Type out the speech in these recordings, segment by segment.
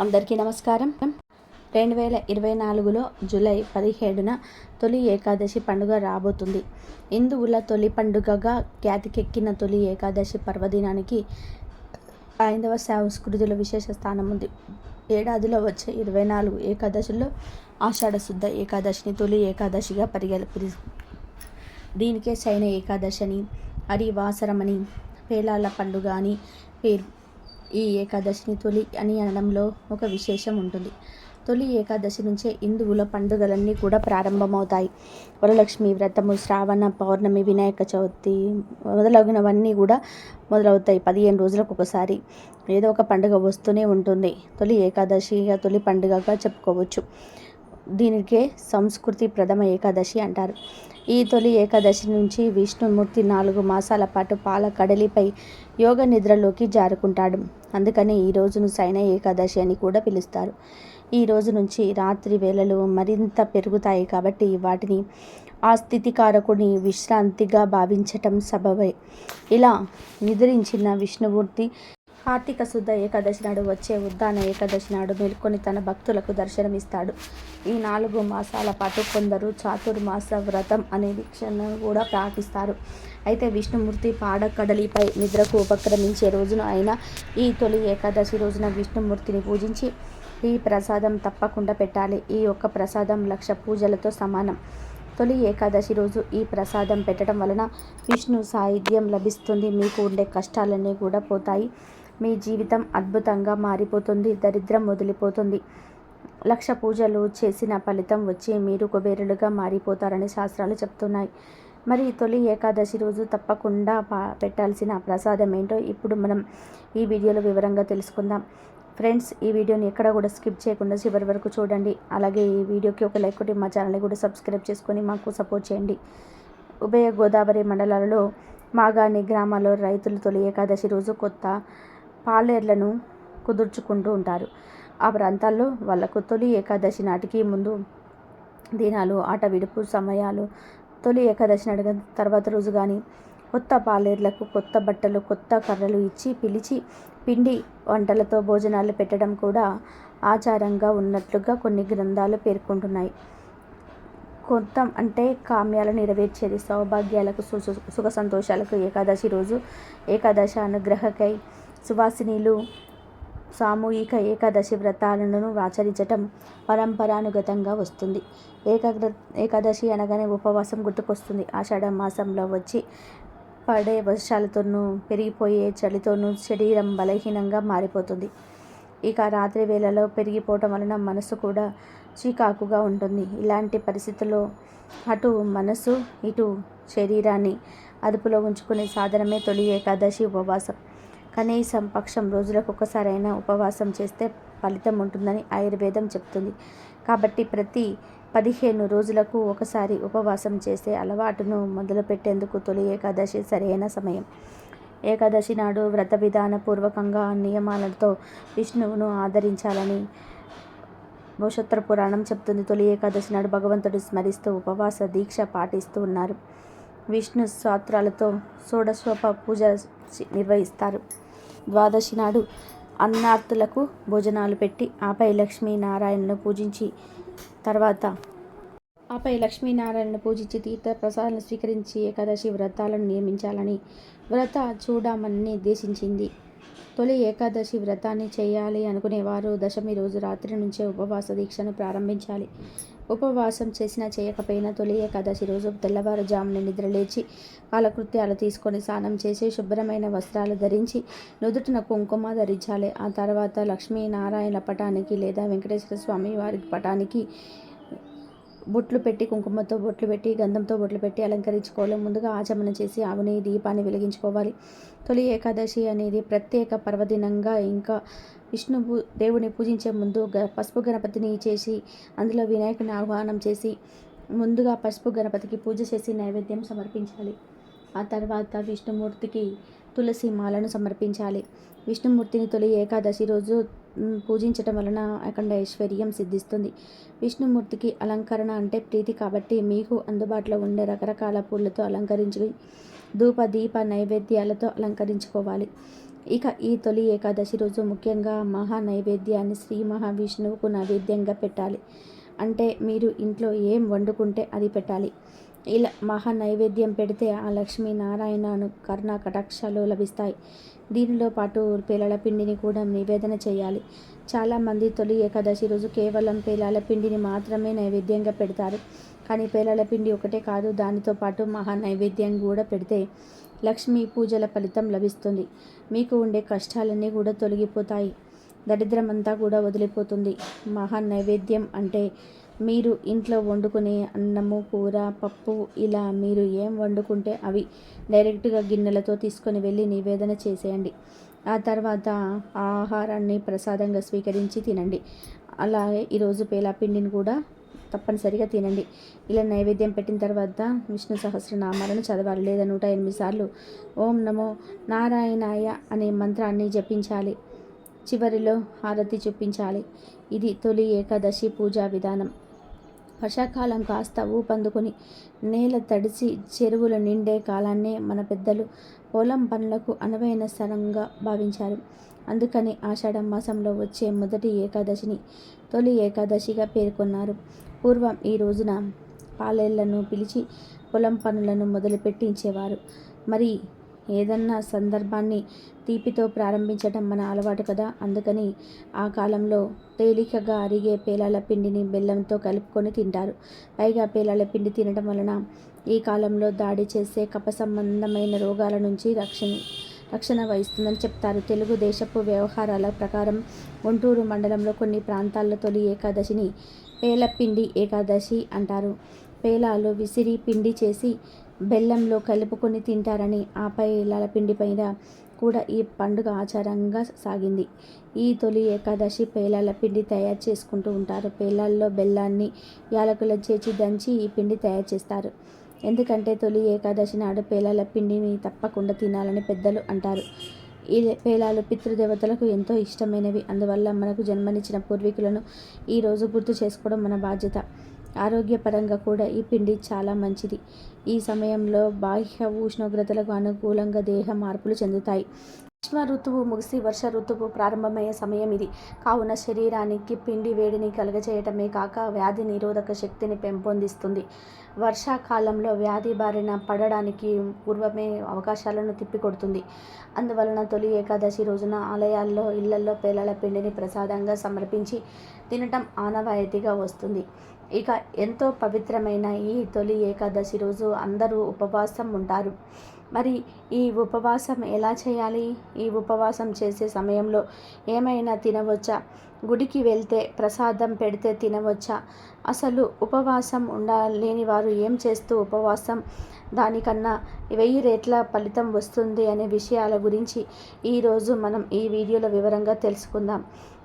అందరికీ నమస్కారం. రెండు వేల ఇరవై నాలుగులో జూలై పదిహేడున తొలి ఏకాదశి పండుగ రాబోతుంది. హిందువుల తొలి పండుగగా ఖ్యాతికెక్కిన తొలి ఏకాదశి పర్వదినానికి ఐదవ సంస్కృతిలో విశేష స్థానం ఉంది ఏడాదిలో వచ్చే ఇరవై నాలుగు ఏకాదశుల్లో ఆషాఢ శుద్ధ ఏకాదశిని తొలి ఏకాదశిగా పరిగె దీనికే శయన ఏకాదశి అని హరివాసరమని పేలాల పండుగ అని పేరు ఈ ఏకాదశిని తొలి అని అనడంలో ఒక విశేషం ఉంటుంది. తొలి ఏకాదశి నుంచే హిందువుల పండుగలన్నీ కూడా ప్రారంభమవుతాయి. వరలక్ష్మి వ్రతము శ్రావణ పౌర్ణమి వినాయక చవితి మొదలగునవన్నీ కూడా మొదలవుతాయి. పదిహేను రోజులకు ఒకసారి ఏదో ఒక పండుగ వస్తూనే ఉంటుంది. తొలి ఏకాదశిగా తొలి పండుగగా చెప్పుకోవచ్చు. దీనికే సంస్కృతి ప్రథమ ఏకాదశి అంటారు. ఈ తొలి ఏకాదశి నుంచి విష్ణుమూర్తి నాలుగు మాసాల పాటు పాల కడలిపై యోగ నిద్రలోకి జారుకుంటాడు. అందుకని ఈ రోజును సైన ఏకాదశి అని కూడా పిలుస్తారు. ఈ రోజు నుంచి రాత్రి వేళలు మరింత పెరుగుతాయి కాబట్టి వాటిని ఆ స్థితికారకుని విశ్రాంతిగా భావించటం సబబే. ఇలా నిద్రించిన విష్ణుమూర్తి కార్తీక శుద్ధ ఏకాదశి నాడు వచ్చే ఉద్దాన ఏకాదశి నాడు మేల్కొని తన భక్తులకు దర్శనమిస్తాడు. ఈ నాలుగు మాసాల పాటు కొందరు చాతుర్మాస వ్రతం అనే దీక్షను కూడా పాటిస్తారు అయితే విష్ణుమూర్తి పాడకడలిపై నిద్రకు ఉపక్రమించే రోజున అయిన ఈ తొలి ఏకాదశి రోజున విష్ణుమూర్తిని పూజించి ఈ ప్రసాదం తప్పకుండా పెట్టాలి. ఈ యొక్క ప్రసాదం లక్ష పూజలతో సమానం. తొలి ఏకాదశి రోజు ఈ ప్రసాదం పెట్టడం వలన విష్ణు సాహిత్యం లభిస్తుంది. మీకు ఉండే కష్టాలన్నీ కూడా పోతాయి. మీ జీవితం అద్భుతంగా మారిపోతుంది దరిద్రం వదిలిపోతుంది. లక్ష పూజలు చేసిన ఫలితం వచ్చి మీరు కుబేరులుగా మారిపోతారని శాస్త్రాలు చెప్తున్నాయి. మరి తొలి ఏకాదశి రోజు తప్పకుండా పెట్టాల్సిన ప్రసాదం ఏంటో ఇప్పుడు మనం ఈ వీడియోలో వివరంగా తెలుసుకుందాం. ఫ్రెండ్స్ ఈ వీడియోని ఎక్కడ కూడా స్కిప్ చేయకుండా చివరి వరకు చూడండి. అలాగే ఈ వీడియోకి ఒక లైక్ కొట్టి మా ఛానల్ని కూడా సబ్స్క్రైబ్ చేసుకొని మాకు సపోర్ట్ చేయండి. ఉభయ గోదావరి మండలాలలో మాగాణి గ్రామాల్లో రైతులు తొలి ఏకాదశి రోజు కొత్త పాలేర్లను కుదుర్చుకుంటూ ఉంటారు. ఆ ప్రాంతాల్లో వాళ్ళకు తొలి ఏకాదశి నాటికి ముందు దినాలు ఆట విడుపు సమయాలు తొలి ఏకాదశి నాటి తర్వాత రోజు కానీ కొత్త పాలేర్లకు కొత్త బట్టలు కొత్త కర్రలు ఇచ్చి పిలిచి పిండి వంటలతో భోజనాలు పెట్టడం కూడా ఆచారంగా ఉన్నట్లుగా కొన్ని గ్రంథాలు పేర్కొంటున్నాయి. కొత్త అంటే కామ్యాలు నెరవేర్చేది సౌభాగ్యాలకు సుఖ సంతోషాలకు ఏకాదశి రోజు. ఏకాదశి అనుగ్రహకై సువాసినీలు సామూహిక ఏకాదశి వ్రతాలను ఆచరించటం పరంపరానుగతంగా వస్తుంది. ఏకాగ్ర ఏకాదశి అనగానే ఉపవాసం గుర్తుకొస్తుంది. ఆషాఢ మాసంలో వచ్చి పడే వర్షాలతోనూ పెరిగిపోయే చలితోనూ శరీరం బలహీనంగా మారిపోతుంది. ఇక రాత్రి వేళలో పెరిగిపోవటం వలన మనసు కూడా చీకాకుగా ఉంటుంది. ఇలాంటి పరిస్థితుల్లో అటు మనసు ఇటు శరీరాన్ని అదుపులో ఉంచుకునే సాధనమే తొలి ఏకాదశి ఉపవాసం. కనీసం పక్షం రోజులకు ఒకసారైనా ఉపవాసం చేస్తే ఫలితం ఉంటుందని ఆయుర్వేదం చెప్తుంది. కాబట్టి ప్రతి పదిహేను రోజులకు ఒకసారి ఉపవాసం చేసే అలవాటును మొదలుపెట్టేందుకు తొలి ఏకాదశి సరైన సమయం. ఏకాదశి నాడు వ్రత విధాన పూర్వకంగా నియమాలతో విష్ణువును ఆదరించాలని భూషత్ర పురాణం చెప్తుంది. తొలి ఏకాదశి నాడు భగవంతుడు స్మరిస్తూ ఉపవాస దీక్ష పాటిస్తూ ఉన్నారు. విష్ణు స్వాత్రాలతో షోడశోప పూజ నిర్వహిస్తారు. ద్వాదశి నాడు అన్నార్తులకు భోజనాలు పెట్టి ఆపై లక్ష్మీనారాయణను పూజించి తర్వాత ఆపై లక్ష్మీనారాయణను పూజించి తీర్థ ప్రసాదాలను స్వీకరించి ఏకాదశి వ్రతాలను నియమించాలని వ్రత చూడమని నిర్దేశించింది తొలి ఏకాదశి వ్రతాన్ని చేయాలి అనుకునేవారు దశమి రోజు రాత్రి నుంచే ఉపవాస దీక్షను ప్రారంభించాలి. ఉపవాసం చేసినా చేయకపోయినా తొలి ఏకాదశి రోజు తెల్లవారుజామున నిద్రలేచి కాలకృత్యాలు తీసుకొని స్నానం చేసి శుభ్రమైన వస్త్రాలు ధరించి నుదుటిన కుంకుమ ధరించాలి. ఆ తర్వాత లక్ష్మీనారాయణ పటానికి లేదా వెంకటేశ్వర స్వామి వారి పటానికి బొట్లు పెట్టి కుంకుమతో బొట్లు పెట్టి గంధంతో బొట్లు పెట్టి అలంకరించుకోవాలి. ముందుగా ఆచమన చేసి ఆవుని దీపాన్ని వెలిగించుకోవాలి. తొలి ఏకాదశి అనేది ప్రత్యేక పర్వదినంగా ఇంకా విష్ణు దేవుని పూజించే ముందు గ పసుపు గణపతిని చేసి అందులో వినాయకుని ఆహ్వానం చేసి ముందుగా పసుపు గణపతికి పూజ చేసి నైవేద్యం సమర్పించాలి. ఆ తర్వాత విష్ణుమూర్తికి తులసి మాలను సమర్పించాలి. విష్ణుమూర్తిని తొలి ఏకాదశి రోజు పూజించటం వలన అఖండ ఐశ్వర్యం సిద్ధిస్తుంది. విష్ణుమూర్తికి అలంకరణ అంటే ప్రీతి కాబట్టి మీకు అందుబాటులో ఉండే రకరకాల పూలతో అలంకరించి ధూప దీప నైవేద్యాలతో అలంకరించుకోవాలి. ఇక ఈ తొలి ఏకాదశి రోజు ముఖ్యంగా మహా నైవేద్యాన్ని శ్రీ మహావిష్ణువుకు నైవేద్యంగా పెట్టాలి. అంటే మీరు ఇంట్లో ఏం వండుకుంటే అది పెట్టాలి. ఇలా మహా నైవేద్యం పెడితే ఆ లక్ష్మీనారాయణను కర్ణ కటాక్షాలు లభిస్తాయి. దీనిలో పాటు పేలాల పిండిని కూడా నివేదన చేయాలి. చాలామంది తొలి ఏకాదశి రోజు కేవలం పేలాల పిండిని మాత్రమే నైవేద్యంగా పెడతారు. కానీ పేలాల పిండి ఒకటే కాదు దానితో పాటు మహా నైవేద్యం కూడా పెడితే లక్ష్మీ పూజల ఫలితం లభిస్తుంది. మీకు ఉండే కష్టాలన్నీ కూడా తొలగిపోతాయి. దరిద్రమంతా కూడా వదిలిపోతుంది. మహా నైవేద్యం అంటే మీరు ఇంట్లో వండుకునే అన్నము కూర పప్పు ఇలా మీరు ఏం వండుకుంటే అవి డైరెక్ట్గా గిన్నెలతో తీసుకొని వెళ్ళి నివేదన చేసేయండి. ఆ తర్వాత ఆ ఆహారాన్ని ప్రసాదంగా స్వీకరించి తినండి. అలాగే ఈరోజు పేలాపిండిని కూడా తప్పనిసరిగా తినండి. ఇలా నైవేద్యం పెట్టిన తర్వాత విష్ణు సహస్రనామాలను చదవాలి లేదా నూట ఎనిమిది సార్లు ఓం నమో నారాయణాయ అనే మంత్రాన్ని జపించాలి. చివరిలో హారతి చూపించాలి. ఇది తొలి ఏకాదశి పూజా విధానం. వర్షాకాలం కాస్త ఊపందుకొని నేల తడిసి చెరువులు నిండే కాలాన్నే మన పెద్దలు పొలం పనులకు అనువైన స్థలంగా భావించారు. అందుకని ఆషాఢ మాసంలో వచ్చే మొదటి ఏకాదశిని తొలి ఏకాదశిగా పేర్కొన్నారు. పూర్వం ఈ రోజున పాలేళ్ళను పిలిచి పొలం పనులను మొదలుపెట్టించేవారు. మరి ఏదన్నా సందర్భాన్ని తీపితో ప్రారంభించడం మన అలవాటు కదా! అందుకని ఆ కాలంలో తేలికగా అరిగే పేలాల పిండిని బెల్లంతో కలుపుకొని తింటారు. పైగా పేలాల పిండి తినడం వలన ఈ కాలంలో దాడి చేసే కప సంబంధమైన రోగాల నుంచి రక్షణ రక్షణ వహిస్తుందని చెప్తారు. తెలుగు దేశపు వ్యవహారాల ప్రకారం గుంటూరు మండలంలో కొన్ని ప్రాంతాల్లో తొలి ఏకాదశిని పేలపిండి ఏకాదశి అంటారు. పేలాలు విసిరి పిండి చేసి బెల్లంలో కలుపుకొని తింటారని ఆపై పిండి పైన కూడా ఈ పండుగ ఆచారంగా సాగింది. ఈ తొలి ఏకాదశి పేలాల పిండి తయారు చేసుకుంటూ ఉంటారు. పేలాల్లో బెల్లాన్ని యాలకుల చేచి దంచి ఈ పిండి తయారు చేస్తారు. ఎందుకంటే తొలి ఏకాదశి నాడు పేలాల పిండిని తప్పకుండా తినాలని పెద్దలు అంటారు. ఈ పేలాలు పితృదేవతలకు ఎంతో ఇష్టమైనవి. అందువల్ల మనకు జన్మనిచ్చిన పూర్వీకులను ఈరోజు గుర్తు చేసుకోవడం మన బాధ్యత. ఆరోగ్యపరంగా కూడా ఈ పిండి చాలా మంచిది. ఈ సమయంలో బాహ్య ఉష్ణోగ్రతలకు అనుకూలంగా దేహ మార్పులు చెందుతాయి. గ్రీష్మ ఋతువు ముగిసి వర్ష ఋతువు ప్రారంభమయ్యే సమయం ఇది. కావున శరీరానికి పిండి వేడిని కలుగజేయటమే కాక వ్యాధి నిరోధక శక్తిని పెంపొందిస్తుంది. వర్షాకాలంలో వ్యాధి బారిన పడడానికి పూర్వమే అవకాశాలను తిప్పికొడుతుంది. అందువలన తొలి ఏకాదశి రోజున ఆలయాల్లో ఇళ్ళలో పేలల పిండిని ప్రసాదంగా సమర్పించి తినటం ఆనవాయితీగా వస్తుంది. ఇక ఎంతో పవిత్రమైన ఈ తొలి ఏకాదశి రోజు అందరూ ఉపవాసం ఉంటారు. మరి ఈ ఉపవాసం ఎలా చేయాలి? ఈ ఉపవాసం చేసే సమయంలో ఏమైనా తినవచ్చా? గుడికి వెళ్తే ప్రసాదం పెడితే తినవచ్చా? అసలు ఉపవాసం ఉండలేని వారు ఏం చేస్తూ ఉపవాసం? దానికన్నా వెయ్యి రేట్ల ఫలితం వస్తుంది అనే విషయాల గురించి ఈరోజు మనం ఈ వీడియోలో వివరంగా తెలుసుకుందాం.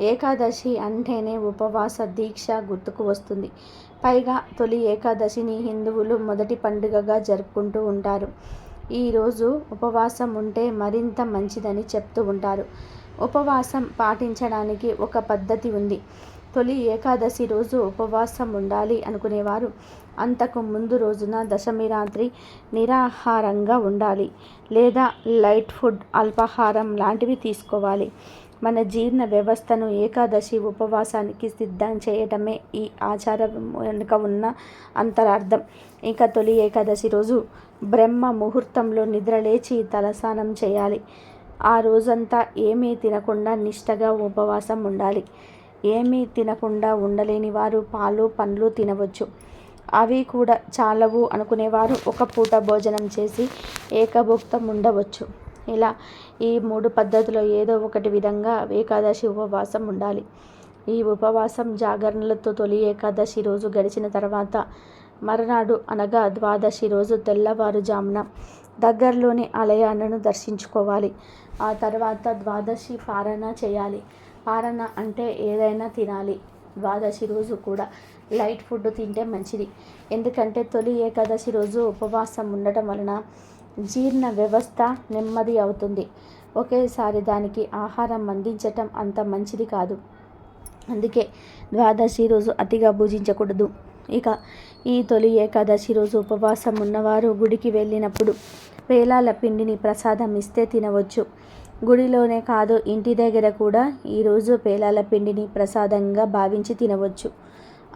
ఏకాదశి అంటేనే ఉపవాస దీక్ష గుర్తుకు వస్తుంది. పైగా తొలి ఏకాదశిని హిందువులు మొదటి పండుగగా జరుపుకుంటూ ఉంటారు. ఈరోజు ఉపవాసం ఉంటే మరింత మంచిదని చెప్తూ ఉంటారు. ఉపవాసం పాటించడానికి ఒక పద్ధతి ఉంది. తొలి ఏకాదశి రోజు ఉపవాసం ఉండాలి అనుకునేవారు. అంతకు ముందు రోజున దశమి రాత్రి నిరాహారంగా ఉండాలి లేదా లైట్ ఫుడ్ అల్పాహారం లాంటివి తీసుకోవాలి. మన జీర్ణ వ్యవస్థను ఏకాదశి ఉపవాసానికి సిద్ధం చేయటమే ఈ ఆచారం వెనుక ఉన్న అంతరార్థం. ఇంకా తొలి ఏకాదశి రోజు బ్రహ్మ ముహూర్తంలో నిద్రలేచి తలస్నానం చేయాలి. ఆ రోజంతా ఏమీ తినకుండా నిష్టగా ఉపవాసం ఉండాలి. ఏమీ తినకుండా ఉండలేని వారు పాలు పండ్లు తినవచ్చు. అవి కూడా చాలవు అనుకునేవారు. ఒక పూట భోజనం చేసి ఏకభుక్తం ఉండవచ్చు. ఇలా ఈ మూడు పద్ధతిలో ఏదో ఒకటి విధంగా ఏకాదశి ఉపవాసం ఉండాలి. ఈ ఉపవాసం జాగరణలతో తొలి ఏకాదశి రోజు గడిచిన తర్వాత మరునాడు అనగా ద్వాదశి రోజు తెల్లవారుజామున దగ్గరలోని ఆలయాలను దర్శించుకోవాలి. ఆ తర్వాత ద్వాదశి పారణ చేయాలి. పారణ అంటే ఏదైనా తినాలి. ద్వాదశి రోజు కూడా లైట్ ఫుడ్ తింటే మంచిది. ఎందుకంటే తొలి ఏకాదశి రోజు ఉపవాసం ఉండటం వలన జీర్ణ వ్యవస్థ నెమ్మది అవుతుంది. ఒకేసారి దానికి ఆహారం అందించటం అంత మంచిది కాదు. అందుకే ద్వాదశి రోజు అతిగా భుజించకూడదు ఇక ఈ తొలి ఏకాదశి రోజు ఉపవాసం ఉన్నవారు గుడికి వెళ్ళినప్పుడు వేలాల పిండిని ప్రసాదం ఇస్తే తినవచ్చు. గుడిలోనే కాదు ఇంటి దగ్గర కూడా ఈరోజు పేలాల పిండిని ప్రసాదంగా భావించి తినవచ్చు.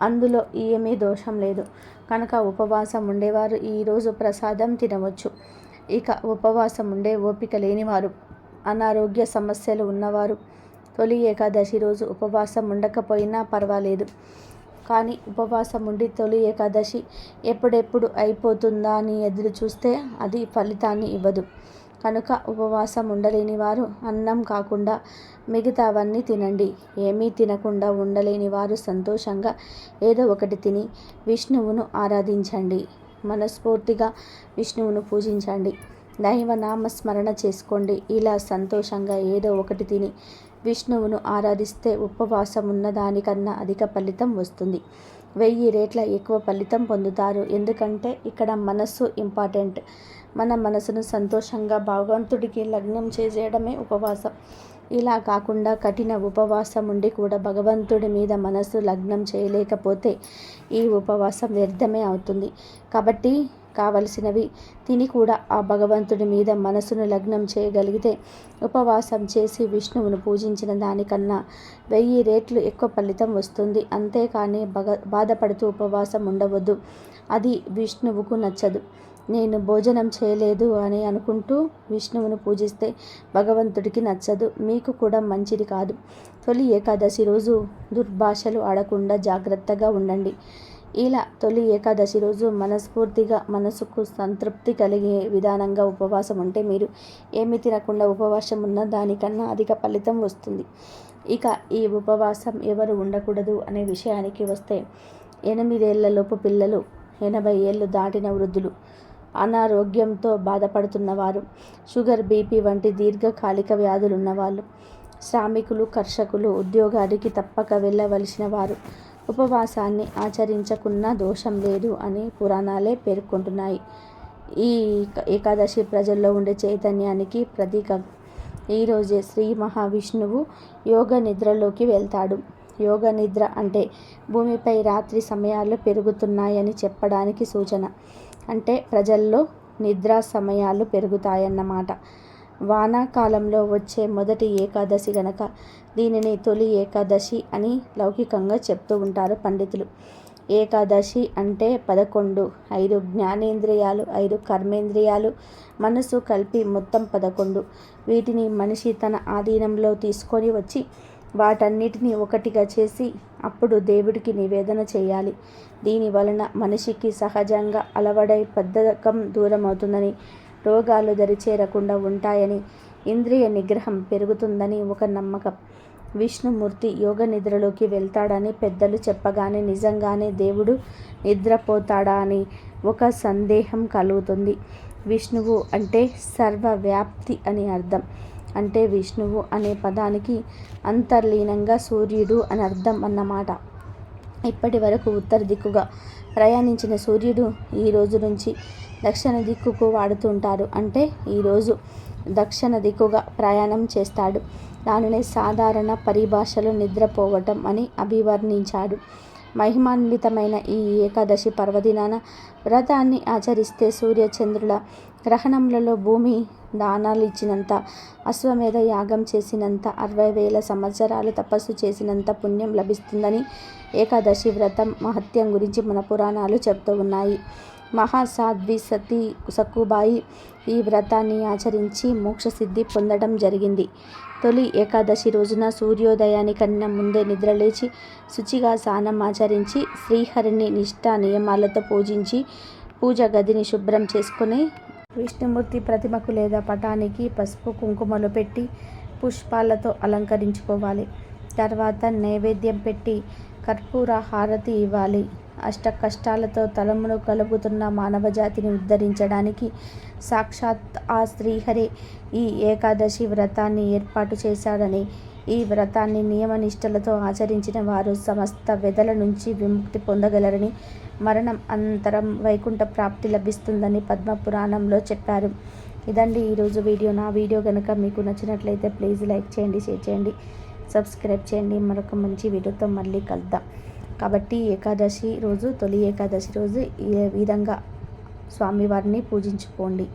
అందులో ఏమీ దోషం లేదు. కనుక ఉపవాసం ఉండేవారు ఈరోజు ప్రసాదం తినవచ్చు. ఇక ఉపవాసం ఉండే ఓపిక లేనివారు అనారోగ్య సమస్యలు ఉన్నవారు తొలి ఏకాదశి రోజు ఉపవాసం ఉండకపోయినా పర్వాలేదు. కానీ ఉపవాసం ఉండి తొలి ఏకాదశి ఎప్పుడెప్పుడు అయిపోతుందా అని ఎదురు చూస్తే అది ఫలితాన్ని ఇవ్వదు. కనుక ఉపవాసం ఉండలేని వారు అన్నం కాకుండా మిగతావన్నీ తినండి. ఏమీ తినకుండా ఉండలేని వారు సంతోషంగా ఏదో ఒకటి తిని విష్ణువును ఆరాధించండి. మనస్ఫూర్తిగా విష్ణువును పూజించండి. దైవ స్మరణ చేసుకోండి. ఇలా సంతోషంగా ఏదో ఒకటి తిని విష్ణువును ఆరాధిస్తే ఉపవాసం ఉన్న దానికన్నా అధిక ఫలితం వస్తుంది. వెయ్యి రేట్ల ఎక్కువ ఫలితం పొందుతారు. ఎందుకంటే ఇక్కడ మనస్సు ఇంపార్టెంట్. మన మనసును సంతోషంగా భగవంతుడికి లగ్నం చేసేయడమే ఉపవాసం. ఇలా కాకుండా కఠిన ఉపవాసం ఉండి కూడా భగవంతుడి మీద మనసు లగ్నం చేయలేకపోతే ఈ ఉపవాసం వ్యర్థమే అవుతుంది. కాబట్టి కావలసినవి తిని కూడా ఆ భగవంతుడి మీద మనసును లగ్నం చేయగలిగితే ఉపవాసం చేసి విష్ణువును పూజించిన దానికన్నా వెయ్యి రేట్లు ఎక్కువ ఫలితం వస్తుంది. అంతేకాని బగ బాధపడుతూ ఉపవాసం ఉండవద్దు. అది విష్ణువుకు నచ్చదు. నేను భోజనం చేయలేదు అని అనుకుంటూ విష్ణువును పూజిస్తే భగవంతుడికి నచ్చదు. మీకు కూడా మంచిది కాదు. తొలి ఏకాదశి రోజు దుర్భాషలు ఆడకుండా జాగ్రత్తగా ఉండండి. ఇలా తొలి ఏకాదశి రోజు మనస్ఫూర్తిగా మనసుకు సంతృప్తి కలిగే విధానంగా ఉపవాసం ఉంటే మీరు ఏమి తినకుండా ఉపవాసం ఉన్న దానికన్నా అధిక ఫలితం వస్తుంది. ఇక ఈ ఉపవాసం ఎవరు ఉండకూడదు అనే విషయానికి వస్తే ఎనిమిదేళ్ళలోపు పిల్లలు ఎనభై ఏళ్ళు దాటిన వృద్ధులు అనారోగ్యంతో బాధపడుతున్నవారు షుగర్ బీపీ వంటి దీర్ఘకాలిక వ్యాధులు ఉన్నవాళ్ళు శ్రామికులు కర్షకులు ఉద్యోగానికి తప్పక వెళ్ళవలసిన వారు ఉపవాసాన్ని ఆచరించకున్న దోషం లేదు అని పురాణాలే పేర్కొంటున్నాయి. ఈ ఏకాదశి ప్రజల్లో ఉండే చైతన్యానికి ప్రతీక. ఈరోజే శ్రీ మహావిష్ణువు యోగ నిద్రలోకి వెళ్తాడు. యోగ నిద్ర అంటే భూమిపై రాత్రి సమయాలు పెరుగుతున్నాయని చెప్పడానికి సూచన. అంటే ప్రజల్లో నిద్రా సమయాలు పెరుగుతాయన్నమాట. వానాకాలంలో వచ్చే మొదటి ఏకాదశి గనక దీనిని తొలి ఏకాదశి అని లౌకికంగా చెప్తూ ఉంటారు పండితులు. ఏకాదశి అంటే పదకొండు ఐదు జ్ఞానేంద్రియాలు ఐదు కర్మేంద్రియాలు మనసు కలిపి మొత్తం పదకొండు. వీటిని మనిషి తన ఆధీనంలో తీసుకొని వచ్చి వాటన్నిటిని ఒకటిగా చేసి అప్పుడు దేవుడికి నివేదన చేయాలి. దీని వలన మనిషికి సహజంగా అలవడై పెద్దకం దూరమవుతుందని రోగాలు దరిచేరకుండా ఉంటాయని ఇంద్రియ నిగ్రహం పెరుగుతుందని ఒక నమ్మకం. విష్ణుమూర్తి యోగ నిద్రలోకి వెళ్తాడని పెద్దలు చెప్పగానే నిజంగానే దేవుడు నిద్రపోతాడా అని ఒక సందేహం కలుగుతుంది. విష్ణువు అంటే సర్వవ్యాప్తి అని అర్థం. అంటే విష్ణువు అనే పదానికి అంతర్లీనంగా సూర్యుడు అని అర్థం అన్నమాట. ఇప్పటి వరకు ఉత్తర దిక్కుగా ప్రయాణించిన సూర్యుడు ఈ రోజు నుంచి దక్షిణ దిక్కుకు వాడుతుంటారు. అంటే ఈరోజు దక్షిణ దిక్కుగా ప్రయాణం చేస్తాడు. దానిని సాధారణ పరిభాషలో నిద్రపోవటం అని అభివర్ణించాడు. మహిమాన్వితమైన ఈ ఏకాదశి పర్వదినాన వ్రతాన్ని ఆచరిస్తే సూర్యచంద్రుల గ్రహణములలో భూమి దానాలు ఇచ్చినంత అశ్వమేధ యాగం చేసినంత అరవై వేల సంవత్సరాలు తపస్సు చేసినంత పుణ్యం లభిస్తుందని ఏకాదశి వ్రతం మహత్యం గురించి మన పురాణాలు చెప్తూ ఉన్నాయి. మహాసాధ్వి సతీ సక్కుబాయి ఈ వ్రతాన్ని ఆచరించి మోక్షసిద్ధి పొందడం జరిగింది. తొలి ఏకాదశి రోజున సూర్యోదయానికన్నా ముందే నిద్రలేచి శుచిగా స్నానం ఆచరించి శ్రీహరిని నిష్ఠా నియమాలతో పూజించి పూజ గదిని శుభ్రం చేసుకుని విష్ణుమూర్తి ప్రతిమకు లేదా పటానికి పసుపు కుంకుమలు పెట్టి పుష్పాలతో అలంకరించుకోవాలి. తర్వాత నైవేద్యం పెట్టి కర్పూర హారతి ఇవ్వాలి. అష్ట కష్టాలతో తలమును కలుపుతున్న మానవజాతిని ఉద్ధరించడానికి సాక్షాత్ ఆ శ్రీహరి ఈ ఏకాదశి వ్రతాన్ని ఏర్పాటు చేశాడని ఈ వ్రతాన్ని నియమనిష్టలతో ఆచరించిన వారు సమస్త వెదల నుంచి విముక్తి పొందగలరని మరణం అనంతరం వైకుంఠ ప్రాప్తి లభిస్తుందని పద్మపురాణంలో చెప్పారు. ఇదండి ఈరోజు వీడియో. నా వీడియో కనుక మీకు నచ్చినట్లయితే ప్లీజ్ లైక్ చేయండి షేర్ చేయండి సబ్స్క్రైబ్ చేయండి. మరొక మంచి వీడియోతో మళ్ళీ కలుద్దాం. కాబట్టి ఏకాదశి రోజు తొలి ఏకాదశి రోజు ఈ విధంగా స్వామివారిని పూజించుకోండి.